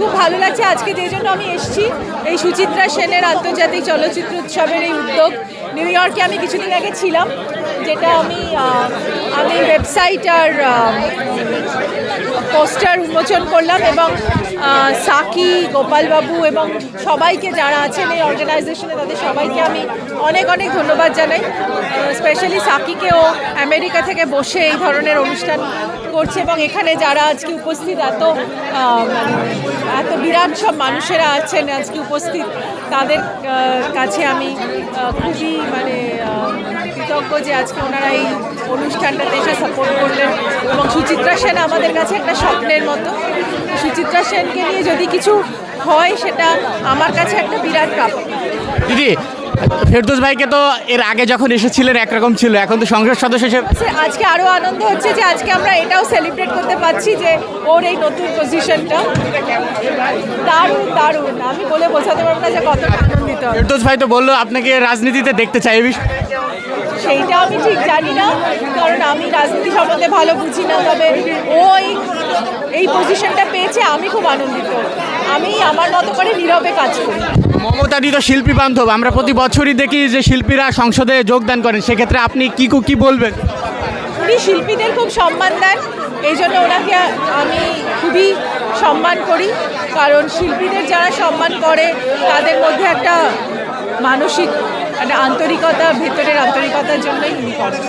খুব ভালো লাগছে আজকে যে জন্য আমি এসেছি। এই সুচিত্রা সেনের আন্তর্জাতিক চলচ্চিত্র উৎসবের এই উদ্যোগ। নিউ ইয়র্কে আমি কিছুদিন আগে ছিলাম, যেটা আমি আমি ওয়েবসাইট আর পোস্টার উন্মোচন করলাম এবং সাকি গোপালবাবু এবং সবাইকে যারা আছেন এই অর্গানাইজেশনে, তাদের সবাইকে আমি অনেক অনেক ধন্যবাদ জানাই। স্পেশালি সাকিকেও আমেরিকা থেকে বসে এই ধরনের অনুষ্ঠান করছে এবং এখানে যারা আজকে উপস্থিত, এত এত বিরাট সব মানুষেরা আছেন আজকে উপস্থিত, তাদের কাছে আমি খুবই মানে কৃতজ্ঞ যে আজকে ওনারা এই অনুষ্ঠানটাতে এসে সাপোর্ট করলেন। এবং সুচিত্রা সেন আমাদের কাছে একটা স্বপ্নের মতো। সুচিত্রা সেনকে নিয়ে যদি কিছু হয় সেটা আমার কাছে একটা বিরাট প্রাপ্তি দিদি ফেরদৌস ভাইকে তো এর আগে যখন এসেছিলেন একরকম ছিল। এখন তো সংসদ সদস্য হিসেবে আজকে আরও আনন্দ হচ্ছে যে আজকে আমরা এটাও সেলিব্রেট করতে পারছি যে ওর এই নতুন পজিশনটা দারুণ দারুণ। আমি বলে বোঝাতে পারব না যে কতটা আনন্দিত। ফেরদৌস ভাই তো বলল আপনাকে রাজনীতিতে দেখতে চাই। এই বিষয়ে সেইটা আমি ঠিক জানি না কারণ আমি রাজনীতি সম্বন্ধে ভালো বুঝি না তবে ওই এই পজিশনটা পেয়েছে আমি খুব আনন্দিত। আমি আমার মতো করে নীরবে কাজ করি। মমতা দি তো শিল্পী বান্ধব আমরা প্রতি বছরই দেখি যে শিল্পীরা সংসদে যোগদান করেন সেক্ষেত্রে আপনি কি কু- কি বলবেন? উনি শিল্পীদের খুব সম্মান দেন এই জন্য ওনাকে আমি খুবই সম্মান করি কারণ শিল্পীদের যারা সম্মান করে তাদের মধ্যে একটা মানসিক একটা আন্তরিকতা ভেতরের আন্তরিকতার জন্যই উনি করেন